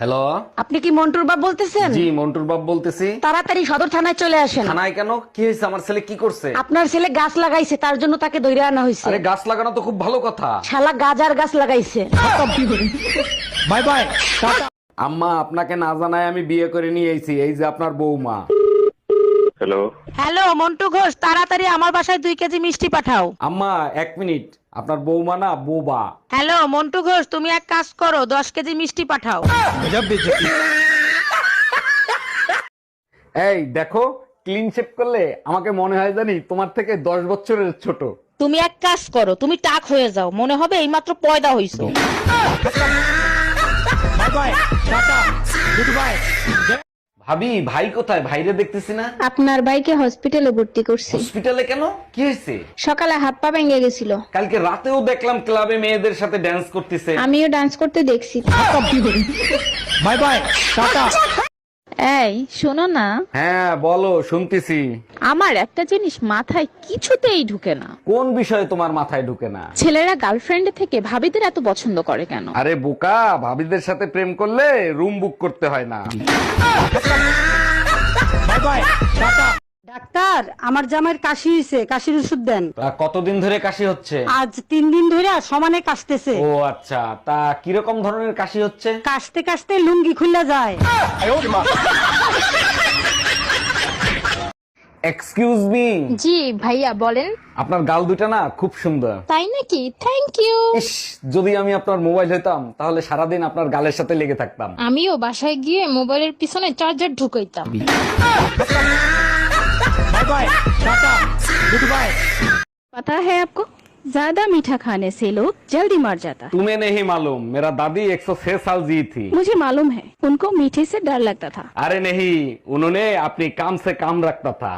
Hello? আপনি কি মন্টুর বাপ বলতেছেন? জি মন্টুর বাপ বলতেছি। তাড়াতাড়ি সদর থানায় চলে আসেন। থানায় কেন? কি হয়েছে? আমার ছেলে কি করছে? আপনার ছেলে গাছ লাগাইছে তার জন্য তাকে ধরে আনা হয়েছে আরে গাছ লাগানো তো খুব ভালো কথা। শালা গাজার গাছ লাগাইছে। Bye bye. আম্মা আপনাকে না জানায় আমি বিয়ে করে নিয়ে এসেছি এই যে আপনার বৌমা। হ্যালো হ্যালো মন্টু ঘোষ তাড়াতাড়ি আমার বাসায় দুই কেজি মিষ্টি পাঠাও। আম্মা এক মিনিট। আপনার বৌমা না বোবা। হ্যালো মন্টু ঘোষ তুমি এক কাজ করো দশ কেজি মিষ্টি পাঠাও। এই দেখো ক্লিন শেপ করলে আমাকে মনে হয় জানি তোমার থেকে দশ বছরের ছোট। তুমি এক কাজ করো তুমি টাক হয়ে যাও মনে হবে এইমাত্র পয়দা হইছো। ভাবি ভাই কোথায়? ভাইরে দেখতেছি না। আপনার ভাইকে হসপিটালে ভর্তি করছি। হসপিটালে কেন? কি হয়েছে? সকালে হাত পা ভেঙে গেছিল। কালকে রাতেও দেখলাম ক্লাবে মেয়েদের সাথে ডান্স করতেছে। আমিও ডান্স করতে দেখছি। Bye bye tata. এই শোনো না। হ্যাঁ বলো শুনতেছি। আমার একটা জিনিস মাথায় কিছুতেই ঢুকে না। কোন বিষয়ে তোমার মাথায় ঢুকে না? ছেলেরা গার্লফ্রেন্ড থেকে ভাবিদের এত পছন্দ করে কেন? আরে বোকা ভাবিদের সাথে প্রেম করলে রুম বুক করতে হয় না। ডাক্তার আমার জামাইয়ের কাশি হয়েছে কাশির ওষুধ দেন। তা কতদিন ধরে কাশি হচ্ছে? আজ তিন দিন ধরে সমানে কাশতেছে। ও আচ্ছা তা কীরকম ধরনের কাশি হচ্ছে? কাশতে কাশতে লুঙ্গি খুলে যায়। এক্সকিউজ মি জি ভাইয়া বলেন। আপনার গাল দুটা না খুব সুন্দর। তাই নাকি? থ্যাংক ইউ ইস যদি আমি আপনার মোবাইল হইতাম তাহলে সারাদিন আপনার গালের সাথে লেগে থাকতাম। আমিও বাসায় গিয়ে মোবাইলের পিছনে চার্জার ঢুকাইতাম। पता है आपको? ज़्यादा मीठा खाने से लोग जल्दी मर जाता है। तुम्हें नहीं मालूम मेरा दादी 106 साल जी थी। मुझे मालूम है उनको मीठे से डर लगता था। अरे नहीं उन्होंने अपने काम से काम रखता था।